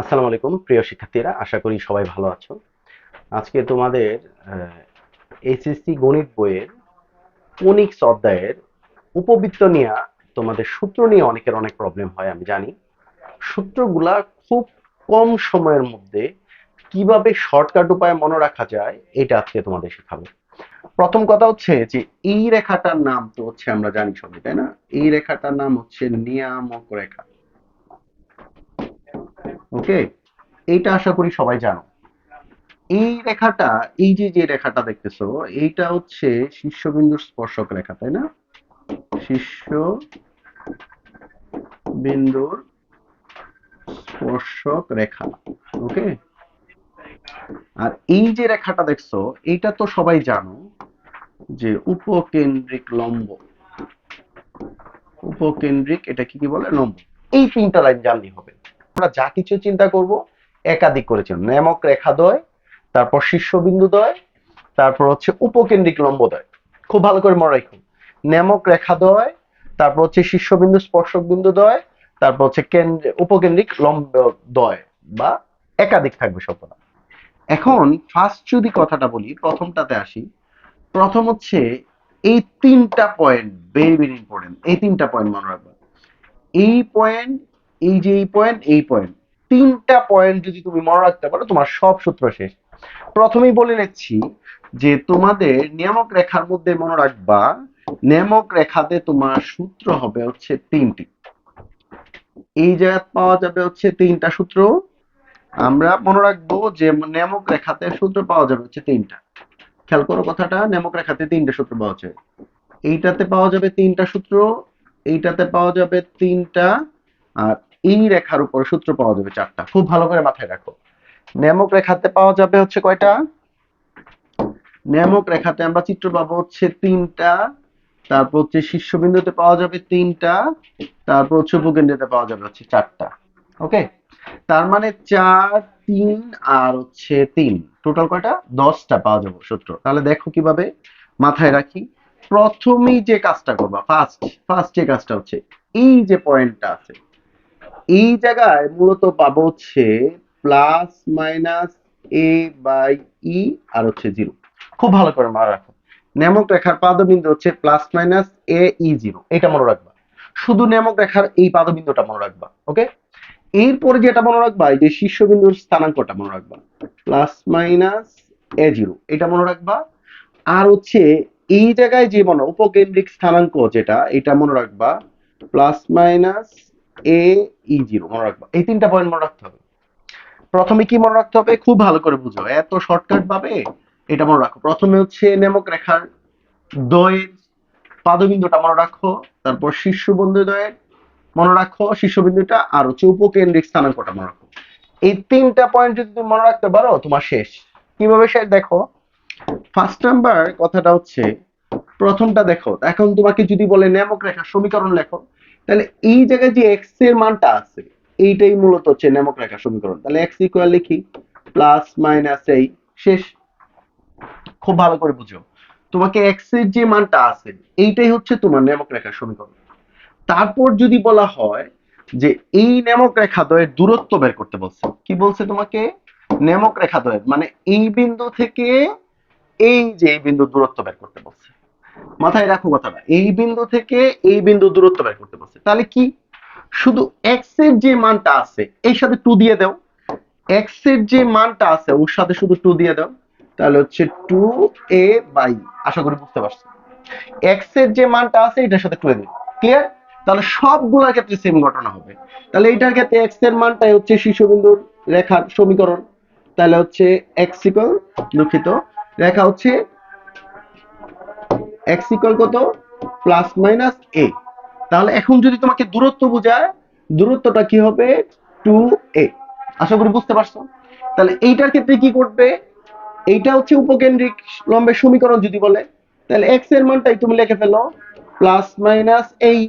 আসসালামু আলাইকুম, প্রিয় শিক্ষার্থীরা, আশা করি সবাই ভালো আছো। আজকে তোমাদের এইচএসসি গণিত বইয়ের কোনিক্স অধ্যায়ের উপবৃত্ত নিয়ে তোমাদের সূত্র নিয়ে অনেকের অনেক প্রবলেম হয়, আমি জানি। সূত্রগুলা খুব কম সময়ের মধ্যে কীভাবে শর্টকাট উপায়ে মনে রাখা যায়, এটা আজকে তোমাদের শেখাবো। প্রথম কথা হচ্ছে যে, এই রেখাটার নাম তো হচ্ছে আমরা জানি সবাই, তাই না? এই রেখাটার নাম হচ্ছে নিয়ামক রেখা। ওকে এইটা আশা করি সবাই জানো। এই রেখাটা, এই যে যে রেখাটা দেখতেছো, এইটা হচ্ছে শীর্ষবিন্দুর স্পর্শক রেখা, তাই না? শীর্ষ বিন্দুর স্পর্শক রেখা ওকে আর এই যে রেখাটা দেখছ, এইটা তো সবাই জানো যে উপকেন্দ্রিক লম্ব। উপকেন্দ্রিক, এটা কি কি বলে? লম্ব। এই তিনটা লাইন জানলেই হবে। আমরা যা কিছু চিন্তা করব, একাধিক করে চিন্তা নেমক রেখাদ্বয় তারপর শীর্ষবিন্দুদ্বয় তারপর হচ্ছে উপকেন্দ্রিক লম্বদ্বয় খুব ভালো করে মনে রাখুন। নেমক রেখাদ্বয় তারপর হচ্ছে শীর্ষবিন্দু স্পর্শক বিন্দুদ্বয় তারপর হচ্ছে কেন্দ্র, উপকেন্দ্রিক লম্বদ্বয় বা একাধিক থাকবে সবগুলো এখন ফার্স্ট যদি কথাটা বলি, প্রথমটাতে আসি, প্রথম হচ্ছে এই তিনটা পয়েন্ট ভেরি ভেরি ইম্পর্টেন্ট এই তিনটা পয়েন্ট মনে রাখবা এই পয়েন্ট এই যে এই পয়েন্ট এই পয়েন্ট তিনটা পয়েন্ট যদি তুমি মনে রাখতে পারো, তোমার সব সূত্র শেষ। প্রথমেই বলে নিচ্ছি যে তোমাদের নিয়ামক রেখার মধ্যে মনে রাখবা, নিয়ামক রেখাতে তোমার সূত্র হবে হচ্ছে তিনটি। এই জায়গা পাওয়া যাবে হচ্ছে তিনটা সূত্র। আমরা মনে রাখব যে নিয়ামক রেখাতে সূত্র পাওয়া যাবে হচ্ছে তিনটা। খেয়াল করো কথাটা, নিয়ামক রেখাতে তিনটা সূত্র পাওয়া যাবে। এইটাতে পাওয়া যাবে তিনটা সূত্র, এইটাতে পাওয়া যাবে তিনটা, আর এই রেখার উপর সূত্র পাওয়া যাবে চারটা। খুব ভালো করে মাথায় রাখো। নেমক রেখাতে পাওয়া যাবে হচ্ছে কয়টা? নেমক রেখাতে আমরা চিত্র পাবো হচ্ছে তিনটা। তারপর হচ্ছে শীর্ষবিন্দুতে পাওয়া যাবে তিনটা। তারপর হচ্ছে উপকেন্দ্রতে পাওয়া যাবে হচ্ছে চারটা। ওকে? তার মানে চার, তিন আর হচ্ছে তিন। টোটাল কয়টা? দশটা পাওয়া যাবে সূত্র। তাহলে দেখো কীভাবে মাথায় রাখি। প্রথমেই যে কাজটা করবা ফার্স্ট ফার্স্ট যে কাজটা হচ্ছে, এই যে পয়েন্টটা আছে এই জায়গায় মূলত পাবো হচ্ছে plus minus a by e আর হচ্ছে জিরো। খুব ভালো করে মনে রাখো। নেমক রেখার পাদবিন্দু হচ্ছে plus minus a e zero. এটা মনে রাখবা। শুধু নেমক রেখার এই পাদবিন্দুটা মনে রাখবা, ওকে? এরপরে যেটা মনে রাখবা, এই যে শীর্ষবিন্দুর স্থানাঙ্কটা মনে রাখবা। প্লাস মাইনাস এ জিরো, এটা মনে রাখবা। আর হচ্ছে এই জায়গায় যে মনে উপকেন্দ্রিক স্থানাঙ্ক যেটা, এটা মনে রাখবা। Plus minus a e zero মনে রাখবা। এই তিনটা পয়েন্ট মনে রাখতে হবে। প্রথমে কি মনে রাখতে হবে? খুব ভালো করে বুঝো। এত শর্টকাট ভাবে এটা মনে রাখো। প্রথমে হচ্ছে নেমক রেখার দয়ের পাদবিন্দুটা মনে রাখো। তারপর দয়ের মনে রাখো। শীর্ষবিন্দুটা আর হচ্ছে উপকেন্দ্রিক স্থানাঙ্কটা মনে রাখো। এই তিনটা পয়েন্ট যদি তুমি মনে রাখতে পারো, তোমার শেষ। কীভাবে শেষ? দেখো ফার্স্ট নাম্বার কথাটা হচ্ছে, প্রথমটা দেখো। এখন তোমাকে যদি বলে নেমক রেখার সমীকরণ লেখো। তাহলে এই জায়গায় যে এক্সের মানটা আছে, এইটাই মূলত হচ্ছে নেমক রেখার সমীকরণ। তাহলে এক্স ইকুয়াল লিখি প্লাস মাইনাস এই। শেষ। খুব ভালো করে বুঝো। তোমাকে এক্সের যে মানটা আছে, এইটাই হচ্ছে তোমার নেমক রেখার সমীকরণ। তারপর যদি বলা হয় যে এই নেমক রেখা দ্বয়ের দূরত্ব বের করতে বলছে, কি বলছে তোমাকে? নেমক রেখা দ্বয়ের। মানে এই বিন্দু থেকে এই যে এই বিন্দু দূরত্ব বের করতে মাথায় রাখো কথাটা, এই বিন্দু থেকে এই বিন্দু দূরত্ব বের করতে বলছে। তাহলে কি? শুধু এক্সের যে মানটা আছে, এর সাথে টু দিয়ে দাও। এক্সের যে মানটা আছে, ওর সাথে শুধু টু দিয়ে দাও। তাহলে হচ্ছে টু এ বাই, আশা করি বুঝতে পারছ। এক্সের যে মানটা আছে, এটার সাথে টু এ দিও ক্লিয়ার তাহলে সবগুলোর ক্ষেত্রে সেম ঘটনা হবে। তাহলে এটার ক্ষেত্রে এক্সের মানটাই হচ্ছে শীর্ষবিন্দুর রেখার সমীকরণ। তাহলে হচ্ছে এক্স ইকুয়াল দুঃখিত, রেখা হচ্ছে এক্স ইকুয়াল কত? প্লাস মাইনাস এ তাহলে এখন যদি তোমাকে দূরত্ব বোঝায়, দূরত্বটা কি হবে? টু এ আশা করি বুঝতে পারছ? তাহলে এইটার ক্ষেত্রে কি করবে এইটা হচ্ছে উপকেন্দ্রিক লম্বের সমীকরণ যদি বলে, তাহলে এক্সের মানটাই তুমি লিখে ফেলো প্লাস মাইনাস এই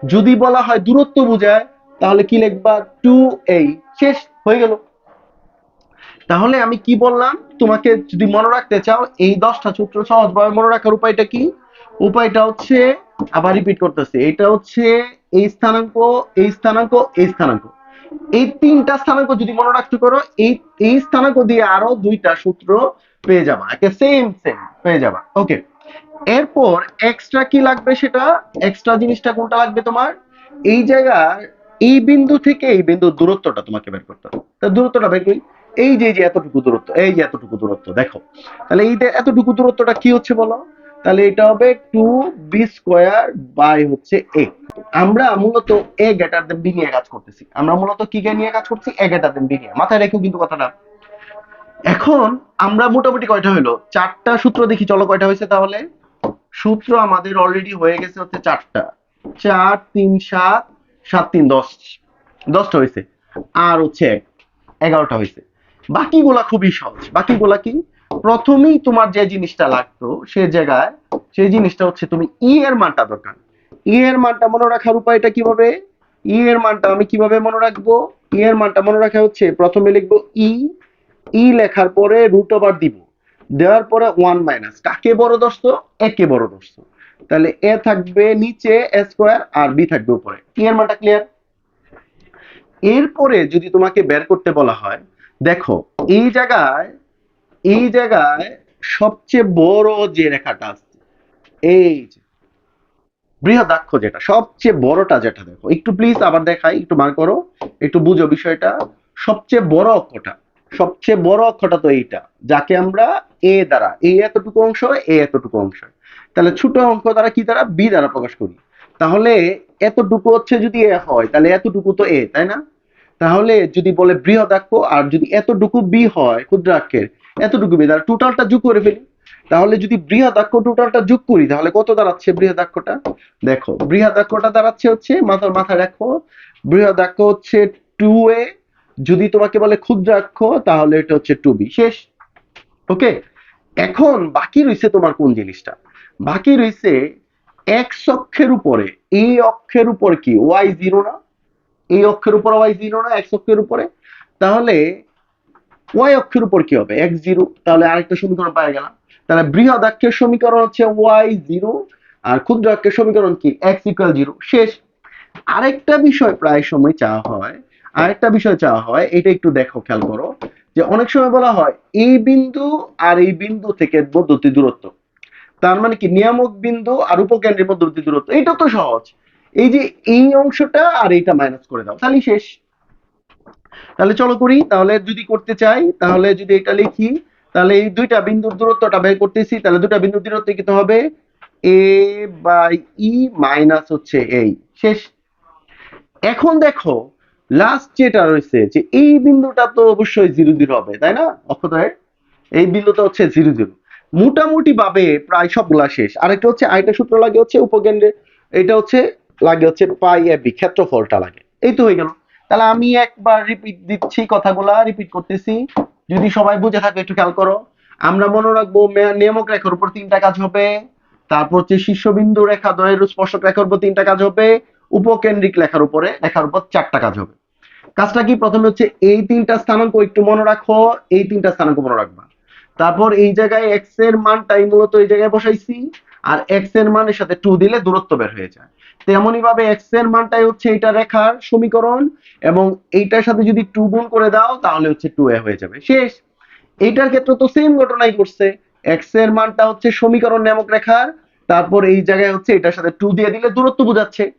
যদি বলা হয় দূরত্ব বোঝায়, তাহলে কি লিখবা? টু এই শেষ, হয়ে গেল। তাহলে আমি কি বললাম? তোমাকে যদি মনে রাখতে চাও, এই দশটা সূত্র সহজভাবে মনে রাখার উপায়টা কি? উপায়টা হচ্ছে, আবার রিপিট করতেছি, এটা হচ্ছে এই স্থানাঙ্ক এই স্থানাঙ্ক এই স্থানাঙ্ক। এই তিনটা স্থানাঙ্ক যদি মনে রাখতে পারো, এই এই স্থানাঙ্ক দিয়ে আরও দুইটা সূত্র পেয়ে যাবা, একে সেম সেম পেয়ে যাবা। ওকে এরপর এক্সট্রা কি লাগবে সেটা? এক্সট্রা জিনিসটা কোনটা লাগবে তোমার? এই জায়গার এই বিন্দু থেকে এই বিন্দুর দূরত্বটা তোমাকে বের করতে হবে। দূরত্বটা বের করি। এই যে যে এতটুকু দূরত্ব, এই যে এতটুকু দূরত্ব, দেখো। তাহলে এই এতটুকু দূরত্বটা কি হচ্ছে বলো? তাহলে এটা হবে টু বি স্কোয়ার বাই হচ্ছে এ আমরা মূলত এ গ্রেটার দেন বি নিয়ে কাজ করতেছি। আমরা মূলত কি নিয়ে কাজ করছি? এ গ্রেটার দেন বি নিয়ে। মাথায় রেখো কিন্তু কথাটা। এখন আমরা মোটামুটি কয়টা হলো চারটা সূত্র দেখি, চলো কয়টা হয়েছে তাহলে? সূত্র আমাদের অলরেডি হয়ে গেছে হচ্ছে চারটা। চার, তিন, সাত সাত, তিন, দশ। দশটা হয়েছে। আর হচ্ছে এক। এগারোটা হয়েছে। বাকিগুলা খুবই সহজ। বাকিগুলা কি? প্রথমেই তোমার যে জিনিসটা লাগতো, সে জায়গায়, সেই জিনিসটা হচ্ছে তুমি ই এর মানটা দরকার। ই এর মানটা মনে রাখার উপায়টা কীভাবে? ই এর মানটা আমি কীভাবে মনে রাখব? ই এর মানটা মনে রাখা হচ্ছে, প্রথমে লিখব ই। ই লেখার পরে রুট ওভার দিব। দেওয়ার পরে ওয়ান মাইনাস কাকে বড় দোস্ত একে বড় দোস্ত তাহলে এ থাকবে নিচে এ স্কোয়ার আর বি থাকবে উপরে। ই এর মানটা ক্লিয়ার এরপরে যদি তোমাকে বের করতে বলা হয় দেখো, এই জায়গায় এই জায়গায় সবচেয়ে বড় যে রেখাটা আছে এই যে, বৃহদাক্ষ যেটা, সবচেয়ে বড়টা যেটা দেখো, একটু প্লিজ আবার দেখাই, একটু বার করো, একটু বুঝো বিষয়টা, সবচেয়ে বড় অক্ষটা, সবচেয়ে বড় অক্ষটা তো এইটা, যাকে আমরা এ দ্বারা এই এতটুকু অংশ এ এতটুকু অংশ, তাহলে ছোট অঙ্ক দ্বারা কি দ্বারা? বি দ্বারা প্রকাশ করি, তাহলে এতটুকু হচ্ছে যদি এ হয়, তাহলে এতটুকু তো এ তাই না? তাহলে যদি বলে বৃহদাক্ষ আর যদি এতটুকু বি হয় ক্ষুদ্রাক্ষের, এতটুকু বি তাহলে টোটালটা যোগ করে ফেলি। তাহলে যদি বৃহদাক্ষ টোটালটা যোগ করি, তাহলে কত দাঁড়াচ্ছে বৃহদাক্ষটা দেখো বৃহদাক্ষটা দাঁড়াচ্ছে হচ্ছে, মাথার মাথায় রাখো বৃহদাক্ষ হচ্ছে টু এ যদি তোমাকে বলে ক্ষুদ্রাক্ষ, তাহলে এটা হচ্ছে টু বি শেষ। ওকে এখন বাকি রইছে তোমার কোন জিনিসটা? বাকি রইছে এক্স অক্ষের উপরে এই অক্ষের উপর কি? ওয়াই জিরো না? এই অক্ষের উপর ওয়াই জিরো না এক্স অক্ষের উপরে? তাহলে ওয়াই অক্ষের উপর কি হবে? এক্স জিরো তাহলে আরেকটা সমীকরণ পাওয়া গেলাম। তাহলে বৃহদাক্ষের সমীকরণ হচ্ছে ওয়াই জিরো আর ক্ষুদ্রাক্ষের সমীকরণ কি? এক্স ইকুয়াল জিরো শেষ। আরেকটা বিষয় প্রায় সময় চাওয়া হয়, আরেকটা বিষয় চাওয়া হয়, এটা একটু দেখো, খেয়াল করো, যে অনেক সময় বলা হয়, এই বিন্দু আর এই বিন্দু থেকে মধ্যবর্তী দূরত্ব। তার মানে কি? নিয়ামক বিন্দু আর উপকেন্দ্রের মধ্যবর্তী দূরত্ব। এটা তো সহজ। এই যে এই অংশটা আর এইটা মাইনাস করে দাও তাহলে শেষ। তাহলে চলো করি, তাহলে যদি করতে চাই, তাহলে যদি এটা লিখি, তাহলে এই দুইটা বিন্দুর দূরত্বটা বের করতেছি, তাহলে দুইটা বিন্দুর দূরত্ব কি হবে? এ বাই ই মাইনাস হচ্ছে এই, শেষ। এখন দেখো লাস্ট যেটা রয়েছে, যে এই বিন্দুটা তো অবশ্যই জিরো জিরো হবে, তাই না? অক্ষদয়ের এই বিন্দুটা হচ্ছে জিরো জিরো মোটামুটি ভাবে প্রায় সবগুলা শেষ। আরেকটা হচ্ছে, আরেকটা সূত্র লাগে হচ্ছে উপকেন্দ্রে, এটা হচ্ছে লাগে হচ্ছে পাই এবি ক্ষেত্রফলটা লাগে। এই তো হয়ে গেল। তাহলে আমি একবার রিপিট দিচ্ছি কথাগুলা রিপিট করতেছি। যদি সবাই বুঝে থাকে, একটু খেয়াল করো। আমরা মনে রাখব নিয়ামক রেখার উপর তিনটা কাজ হবে। তারপর হচ্ছে শীর্ষবিন্দু রেখা দ্বয়ের স্পর্শক রেখার উপর তিনটা কাজ হবে। উপকেন্দ্রিক লেখার উপরে, রেখার উপর চারটা কাজ হবে। কাজটা কি? প্রথমে হচ্ছে এই তিনটা স্থানাঙ্ক একটু মনে রাখো। এই তিনটা স্থানাঙ্ক মনে রাখবা। তারপর এই জায়গায় এক্সের মানটাই মূলত এই জায়গায় বসাইছি। আর এক্সের মানের সাথে টু দিলে দূরত্ব বের হয়ে যায়। তেমনি ভাবে এক্সের মানটাই হচ্ছে এটা রেখার সমীকরণ এবং এইটার সাথে যদি টু গুণ করে দাও, তাহলে হচ্ছে টু এ হয়ে যাবে। শেষ। এইটার ক্ষেত্রে তো সেম ঘটনাই করছে এক্সের মানটা হচ্ছে সমীকরণ নামক রেখার, তারপর এই জায়গায় হচ্ছে এটার সাথে টু দিয়ে দিলে দূরত্ব বোঝাচ্ছে।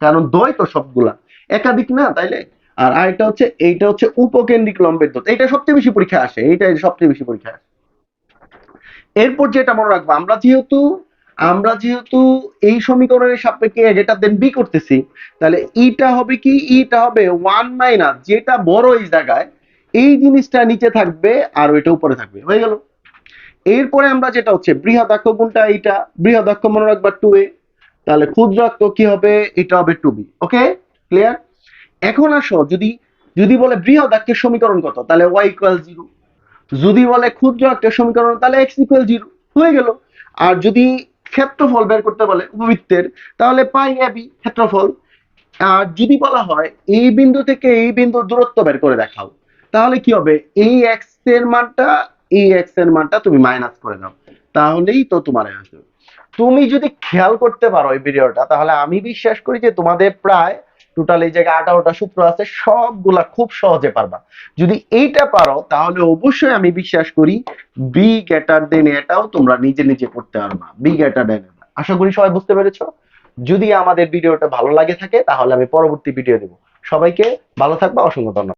কারণ দ্বয় তো সবগুলা। একাধিক না, তাইলে? আর আরেকটা হচ্ছে, এইটা হচ্ছে উপকেন্দ্রিক লম্বের দূরত্ব এইটা সবচেয়ে বেশি পরীক্ষা আসে। এইটা সবচেয়ে বেশি পরীক্ষা আসে। এরপর যেটা মনে রাখব, আমরা যেহেতু আমরা যেহেতু এই সমীকরণের সাপেক্ষে এটা দেন বি করতেছি, তাহলে ইটা হবে কি? ইটা হবে ওয়ান মাইনাস যেটা বড় এই জায়গায়, এই জিনিসটা নিচে থাকবে আর ওইটা উপরে থাকবে। হয়ে গেল? এরপরে আমরা যেটা হচ্ছে, বৃহদাক্ষ কোনটা? এইটা। বৃহদাক্ষ মনে রাখবা টু এ তাহলে ক্ষুদ্রাক্ষ কি হবে? এটা হবে টু বি ওকে ক্লিয়ার এখন আসো, যদি যদি বলে বৃহদাক্ষের সমীকরণ কত? তাহলে ওয়াই ইকুয়াল জিরো যদি বলে ক্ষুদ্র একটা সমীকরণ, তাহলে এক্স ইকুয়াল জিরো হয়ে গেল? আর যদি ক্ষেত্রফল বের করতে বলে উপবৃত্তের, তাহলে পাই এবি ক্ষেত্রফল। আর যদি বলা হয় এই বিন্দু থেকে এই বিন্দুর দূরত্ব বের করে দেখাও, তাহলে কি হবে? এই এক্সের মানটা, এই এক্সের মানটা তুমি মাইনাস করে দাও। তাহলেই তো তোমার আসবে তুমি যদি খেয়াল করতে পারো এই ভিডিওটা তাহলে আমি বিশ্বাস করি যে তোমাদের প্রায় টোটাল এই জায়গায় আঠারোটা সূত্র আছে, সবগুলা খুব সহজে পারবা। যদি এইটা পারো, তাহলে অবশ্যই আমি বিশ্বাস করি বি গ্রেটার দেন এটাও তোমরা নিজে নিজে করতে পারবা বি গ্রেটার দেন আশা করি সবাই বুঝতে পেরেছ? যদি আমাদের ভিডিওটা ভালো লাগে থাকে, তাহলে আমি পরবর্তী ভিডিও দেবো। সবাইকে ভালো থাকবা, অসংখ্য ধন্যবাদ।